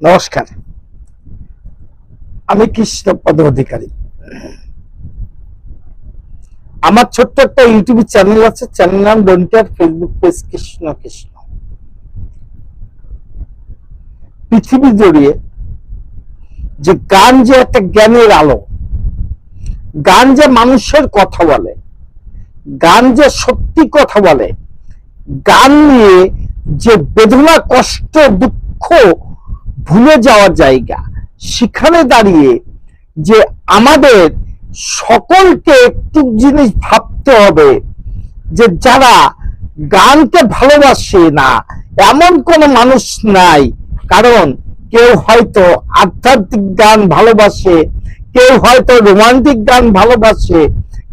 নমস্কার। আমি কৃষ্ণপদ অধিকারী আমার ছোট্ট একটা ইউটিউব চ্যানেল আছে চ্যানেল নাম ডন্টিয়ার ফেসবুক পেজ কৃষ্ণ কৃষ্ণ। পৃথিবী জড়িয়ে যে গান যে একটা জ্ঞানের আলো, গান যে মানুষের কথা বলে, গান যে সত্যি কথা বলে, গান নিয়ে যে বেদনা, কষ্ট, দুঃখ ভুলে যাওয়ার জায়গা। সেখানে দাঁড়িয়ে যে আমাদের সকলকে একটু জিনিস ভাবতে হবে, যে যারা গানকে ভালোবাসে না, এমন কোনো মানুষ নাই। কারণ কেউ হয়তো আধ্যাত্মিক গান ভালোবাসে, কেউ হয়তো রোমান্টিক গান ভালোবাসে,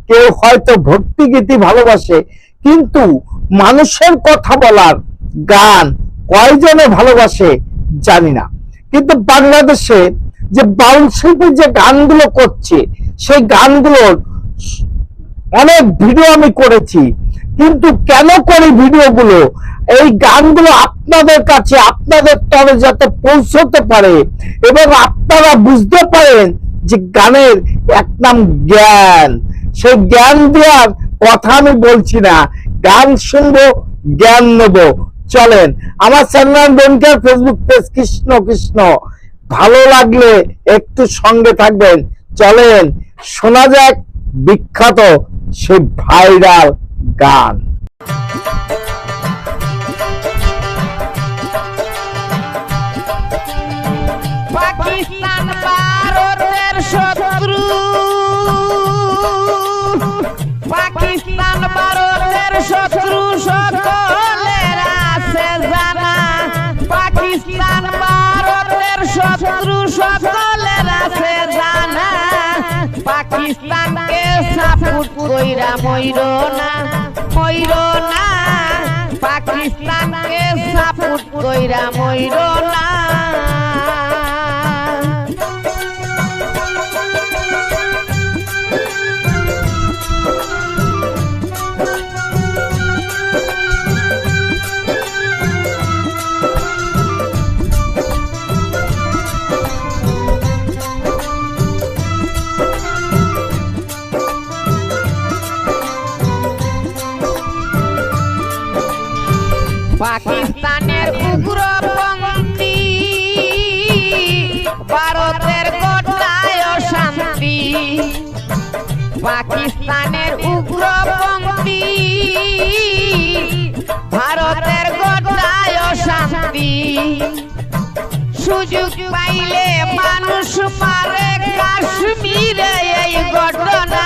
কেউ হয়তো ভক্তিগীতি ভালোবাসে। কিন্তু মানুষের কথা বলার গান কয়জনে ভালোবাসে জানি না। কিন্তু বাংলাদেশে যে বাউল শিল্পী যে গানগুলো করছে, সেই গানগুলোর অনেক ভিডিও আমি করেছি। কিন্তু কেন করি ভিডিওগুলো? এই গানগুলো আপনাদের কাছে, আপনাদের তরে যাতে পৌঁছতে পারে এবং আপনারা বুঝতে পারেন যে গানের এক নাম জ্ঞান। সেই জ্ঞান দেওয়ার কথা আমি বলছি না। গান শুনব, জ্ঞান নেব। চলেন। আমার চ্যানেল বনকার ফেসবুক পেজ কৃষ্ণ কৃষ্ণ। ভালো লাগলে একটু সঙ্গে থাকবেন। চলেন, শোনা যাক বিখ্যাত সে ভাইরাল গান। শত্রু। পাকিস্তানকে সাপোর্ট কইরা মইর না মইর না। পাকিস্তানকে সাপোর্ট কইরা মইর না। পাকিস্তানের উগ্রপন্থী। ভারতের গোটায় অশান্তি সুযোগ পাইলে মানুষ মারে কাশ্মীরে এই ঘটনা।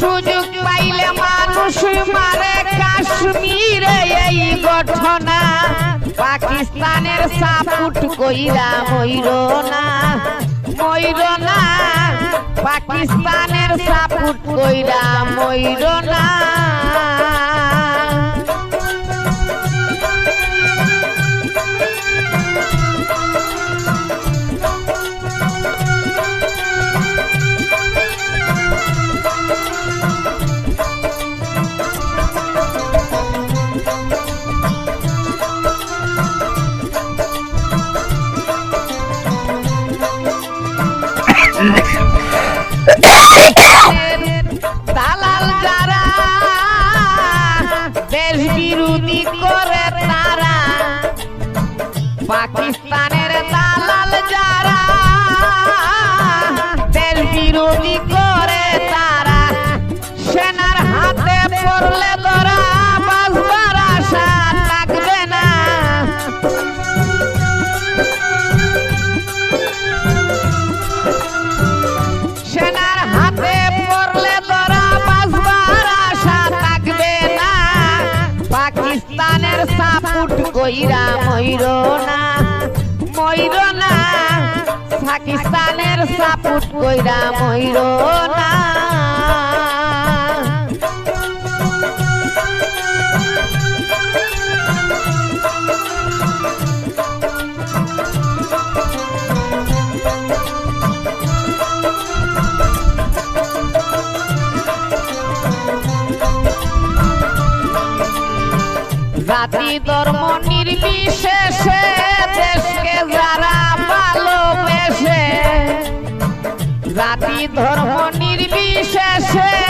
সুযোগ পাইলে মানুষ মারে কাশ্মীরে এই ঘটনা। পাকিস্তানের সাপুট কইরা মইর না মইর না। পাকিস্তানের সাপুট কইরা মইর না। করে তারা পাকিস্তানের যারা করে তারা সেনার হাতে পড়লে পাকিস্তানের সাপুট কইরা মইর না। না। পাকিস্তানের সাপুট কইরা মইর না। জাতি ধর্ম নির্বিশেষে দেশকে যারা ভালোবেসে জাতি ধর্ম নির্বিশেষে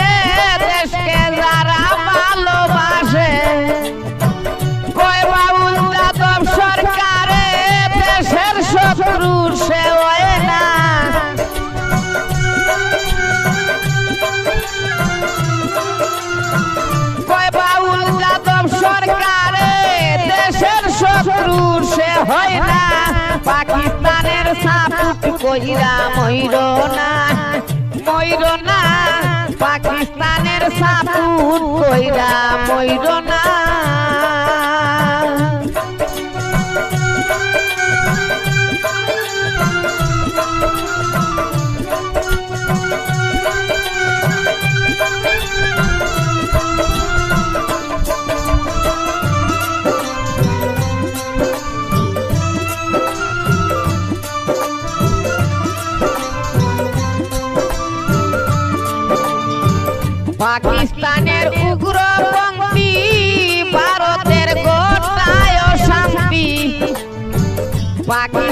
হয় পাকিস্তানের সাপুট কইরা ময়ূর না ময়ূর না পাকিস্তানের সাপুক কইরা ময়ূর না। পাকিস্তানের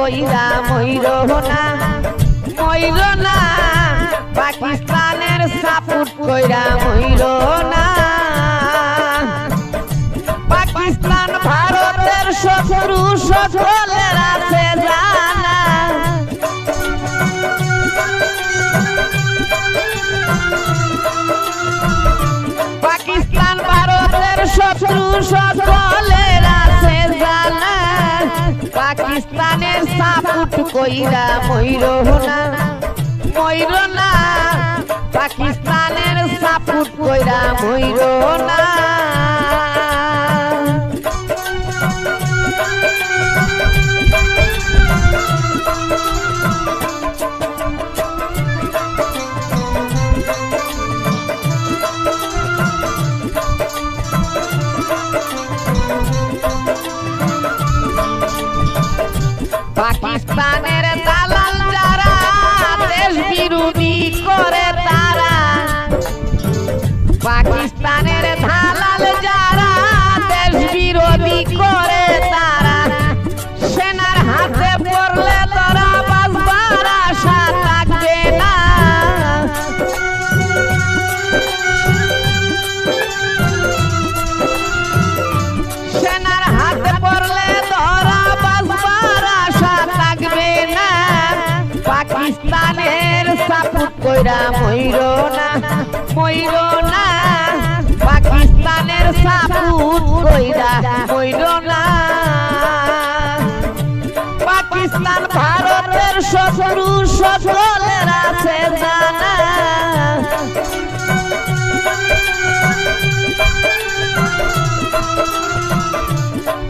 কইরা ময়ূর না ময়ূর না। পাকিস্তানের কইরা ময়ূর না। পাকিস্তান ভারতের শত্রু সকলের আছে জানা। পাকিস্তান ভারতের শত্রু সকলের পাকিস্তানের সাপুট কইরা ময়ূর না। ময়ূর না পাকিস্তানের সাপুট কইরা ময়ূর না। করে তারা। সেনার হাতে পড়লে তোরা বাজবার আশা থাকবে না। সেনার হাতে পড়লে ধরা বাজবার আশা থাকবে না। পাকিস্তানের সাপুট কইরা ময়ূর না ময়ূর না। সাপুট কইরা ময়ূর না। পাকিস্তান ভারতের শত্রু সকলের আছে জানা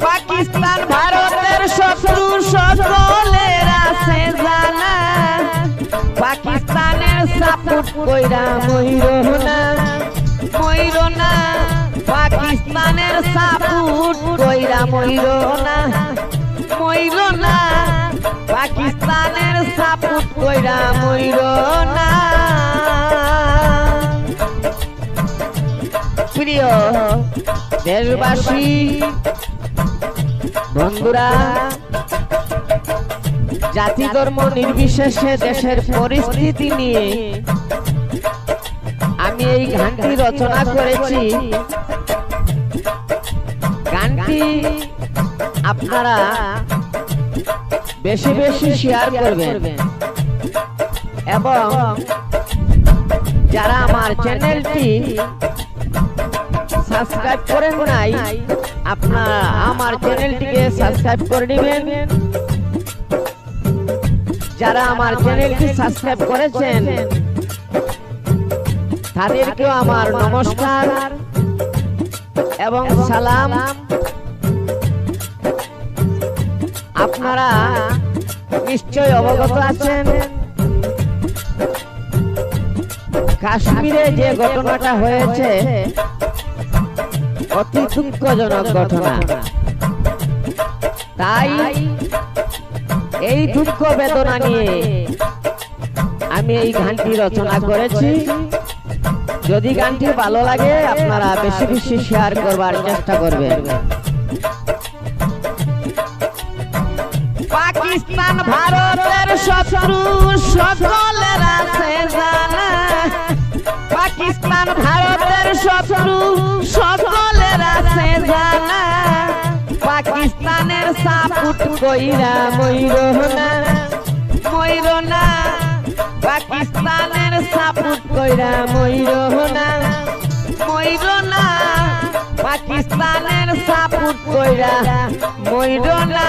পাকিস্তান ভারতের শত্রু সকলের আছে জানা পাকিস্তানের সাপুট কইরা ময়ূর না। ময়ূর না। পাকিস্তানের সাপুট কইরা ময়ূর না ময়ূর না, পাকিস্তানের সাপুট কইরা ময়ূর না। প্রিয় দেশবাসী, বন্ধুরা, জাতি ধর্ম নির্বিশেষে দেশের পরিস্থিতি নিয়ে আমি এই গানটি রচনা করেছি। গানটি আপনারা বেশি বেশি শেয়ার করবেন। এবং যারা আমার চ্যানেলটি সাবস্ক্রাইব করেন নাই, আপনারা আমার চ্যানেলটিকে সাবস্ক্রাইব করে নেবেন। যারা আমার চ্যানেলটি সাবস্ক্রাইব করেছেন, তাদেরকেও আমার নমস্কার। এবং সালাম। আপনারা নিশ্চয় অবগত আছেন। কাশ্মীরে যে ঘটনাটা হয়েছে, অতি দুঃখজনক ঘটনা। তাই এই দুঃখ বেদনা নিয়ে আমি এই গানটি রচনা করেছি। যদি গানটি ভালো লাগে, আপনারা বেশি বেশি শেয়ার করবার চেষ্টা করবেন। পাকিস্তান ভারতের শত্রু সকলের আছে জানা। পাকিস্তান ভারতের শত্রু সকলের আছে জানা। পাকিস্তানের সাপুট কইরা ময়ূর না ময়ূর না। পাকিস্তানের সাপোর্ট কইরা ময়ূর না ময়ূর না। পাকিস্তানের সাপোর্ট কইরা ময়ূর না।